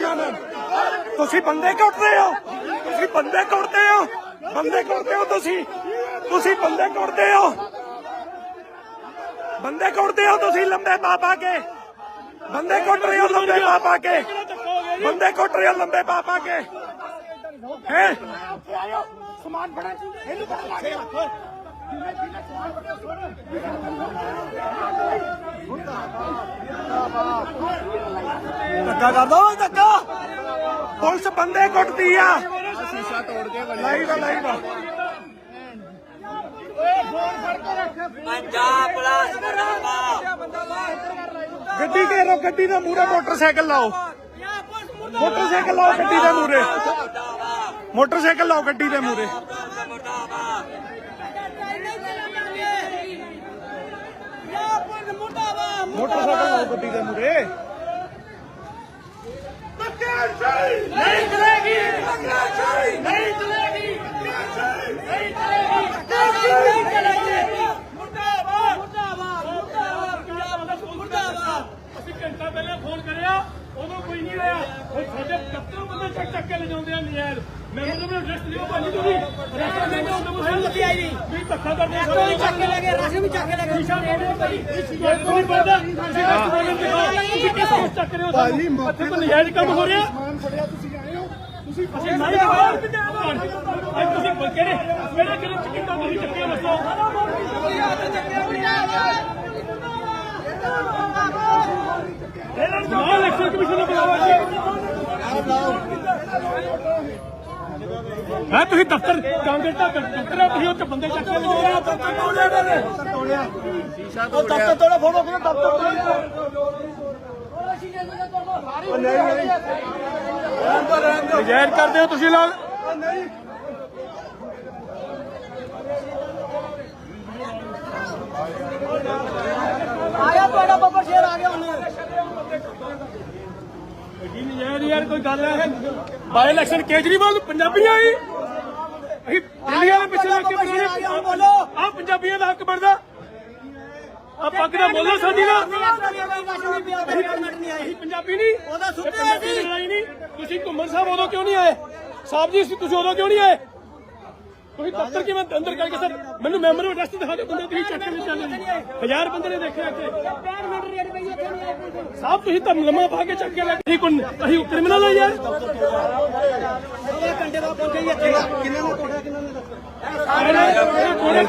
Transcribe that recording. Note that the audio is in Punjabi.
ਜਾਣਾ ਤੁਸੀਂ ਬੰਦੇ ਕੁੱਟਦੇ ਹੋ। ਤੁਸੀਂ ਬੰਦੇ ਕੁੱਟਦੇ ਹੋ। ਬੰਦੇ ਕੁੱਟਦੇ ਹੋ ਤੁਸੀਂ। ਤੁਸੀਂ ਬੰਦੇ ਕੁੱਟਦੇ ਹੋ। ਬੰਦੇ ਕੁੱਟਦੇ ਹੋ ਤੁਸੀਂ ਲੰਬੇ ਪਾ ਕੇ। ਬੰਦੇ ਕੁੱਟ ਰਹੇ ਹੋ ਲੰਬੇ ਪਾ ਪਾ ਕੇ। ਬੰਦੇ ਕੁੱਟ ਰਹੇ ਹੋ ਲੰਬੇ ਪਾ ਪਾ ਕੇ। ਹੈ? ਸਮਾਨ ਫੜਾ। ਇਹਨੂੰ ਪਤਾ ਲੱਗ ਗਿਆ ਧੱਕਾ ਕਰਦਾ ਓਏ ਧੱਕਾ। ਪੁਲਿਸ ਬੰਦੇ ਕੁੱਟਦੀ ਆ। ਸ਼ੀਸ਼ਾ ਤੋੜ ਕੇ ਲਾਈਵ ਆ ਲਾਈਵ ਆ। ਪੰਜਾਬ ਪੁਲਿਸ ਗੱਡੀ ਘੇਰੋ ਗੱਡੀ ਦੇ ਮੂਹਰੇ ਮੋਟਰਸਾਈਕਲ ਲਾਓ। ਮੋਟਰਸਾਈਕਲ ਲਾਓ ਗੱਡੀ ਦੇ ਮੂਹਰੇ। ਮੋਟਰਸਾਈਕਲ ਲਾਓ ਗੱਡੀ ਦੇ ਮੂਹਰੇ। ਮੋਟਰਸਾਈਕਲ ਲਾਓ ਗੱਡੀ ਦੇ ਮੂਹਰੇ। ਨਹੀਂ ਚਲੇਗੀ ਨਹੀਂ ਚਲੇਗੀ ਨਹੀਂ ਚਲੇਗੀ ਮੁਰਦਾਬਾਦ ਮੁਰਦਾਬਾਦ ਮੁਰਦਾਬਾਦ ਮੁਰਦਾਬਾਦ ਅਸੀਂ ਘੰਟਾ ਪਹਿਲਾਂ ਫੋਨ ਕਰਿਆ ਉਦੋਂ ਕੋਈ ਨਹੀਂ ਆਇਆ ਹੁਣ ਸਾਡੇ ਕੱਤੋਂ ਬੰਦੇ ਚੱਕ ਚੱਕ ਕੇ ਲਿਜਾਉਂਦੇ ਆ ਨਜ਼ਾਇਰ ਮੈਂ ਉਹਨਾਂ ਨੂੰ ਰੈਸਟ ਦਿਓ ਭਾਜੀ ਤੁਸੀਂ ਰੈਸਟ ਦੇ ਉਹਨਾਂ ਨੂੰ ਸਾਨੂੰ ਲੱਗੀ ਆਈ ਨਹੀਂ ਵੀ ਧੱਕਾ ਕਰਦੇ ਆ ਕੋਈ ਚੱਕ ਕੇ ਲੈ ਰਾਸ਼ਨ ਵੀ ਚੱਕ ਕੇ ਲੈ ਗਏ ਸ਼ੀਸ਼ਾ ਤੋੜੋ ਭਾਈ ਕੋਈ ਬੰਦਾ ਤੁਸੀਂ ਰੈਸਟ ਦੇ ਦਿਓ ਚੱਕ ਰਹੇ ਹੋ ਭਾਜੀ ਇੱਥੇ ਕੋਈ ਨਜ਼ਾਇਰ ਕੰਮ ਹੋ ਰਿਹਾ। ਸਮਾਨ ਫੜਿਆ ਤੁਸੀਂ ਆਏ ਹੋ। ਤੁਸੀਂ ਅਸੀਂ ਨਹੀਂ ਬਾਹਰ ਅੱਜ ਤੁਸੀਂ ਕਿਹੜੇ ਕਿਹੜੇ ਕਿਹੜੇ ਚਿੱਟਾ ਤੁਸੀਂ ਚੱਕੇ ਦੱਸੋ। ਨੂੰ ਇਲੈਕਸ਼ਨ ਕਮਿਸ਼ਨ ਨੂੰ ਬੁਲਾਓ ਜੀ ਹਾਂ ਤੁਸੀਂ ਦਫ਼ਤਰ ਕਾਂਗਰਸ ਦਾ ਦਫ਼ਤਰ ਹੈ ਤੁਸੀਂ ਉੱਥੇ ਬੰਦੇ ਚੱਕ ਕੇ ਲਿਜਾਓ ਆ ਦਫ਼ਤਰ ਤੋੜਿਆ ਉਹ ਦਫ਼ਤਰ ਤੋੜਾ ਫੋਟੋ ਕਿਹਨੇ ਦਫ਼ਤਰ ਤੋੜਿਆ। ਨਜਾਇਜ਼ ਕਰਦੇ ਹੋ ਤੁਸੀਂ ਲੋਕ? ਆਇਆ ਤੁਹਾਡਾ ਬੱਬਰ ਸ਼ੇਰ ਆ ਗਿਆ ਹੁਣ। ਕੀ ਨਜਾਇਜ਼ ਯਾਰ ਕੋਈ ਗੱਲ ਹੈ? ਬਾਈ ਇਲੈਕਸ਼ਨ ਕੇਜਰੀਵਾਲ ਪੰਜਾਬੀਆਂ ਹੀ। ਅਸੀਂ ਦਿੱਲੀ ਵਾਲੇ ਪਿੱਛੇ ਲੱਗ ਕੇ ਬੋਲੋ। ਆ ਪੰਜਾਬੀਆਂ ਦਾ ਹੱਕ ਬਣਦਾ। ਆ ਪੱਗ ਦਾ? ਬੋਲੋ ਸਾਡੀ ਦਾ ਅਸੀਂ ਪੰਜਾਬੀ ਨਹੀਂ ਉਹਦਾ ਸੁੱਤੇ ਪੰਜਾਬੀ ਸੀ। ਨਹੀਂ। ਤੁਸੀਂ ਘੁੰਮਣ ਸਾਹਿਬ ਉਦੋਂ ਕਿਉਂ ਨਹੀਂ ਆਏ? ਸਾਹਿਬ ਜੀ ਤੁਸੀਂ ਉਦੋਂ ਕਿਉਂ ਨਹੀਂ ਆਏ? ਤੁਸੀਂ ਦਫ਼ਤਰ ਕਿਵੇਂ ਅੰਦਰ ਕਰਕੇ ਸਰ ਮੈਨੂੰ ਮੈਂਬਰ ਆਫ ਟਰਸਟ ਦਿਖਾ ਦਿਓ ਬੰਦੇ ਤੁਸੀਂ ਚੱਕ ਕੇ ਚੱਲੇ ਹਜ਼ਾਰ ਬੰਦੇ ਨੇ ਦੇਖਿਆ ਇੱਥੇ। ਸਾਹਿਬ ਤੁਸੀਂ ਤਾਂ ਲੰਮਾ ਪਾ ਕੇ ਚੱਕ ਕੇ ਲੈ ਅਸੀਂ ਕੋਈ ਅਸੀਂ ਕ੍ਰਿਮੀਨਲ ਆ ਯਾਰ। ਘੰਟੇ ਬਾਅਦ ਪਹੁੰਚੇ ਇੱਥੇ। ਕਿੰਨੇ ਨੂੰ ਤੋੜਿਆ ਕਿੰਨੇ ਨੇ ਕੋੜੇ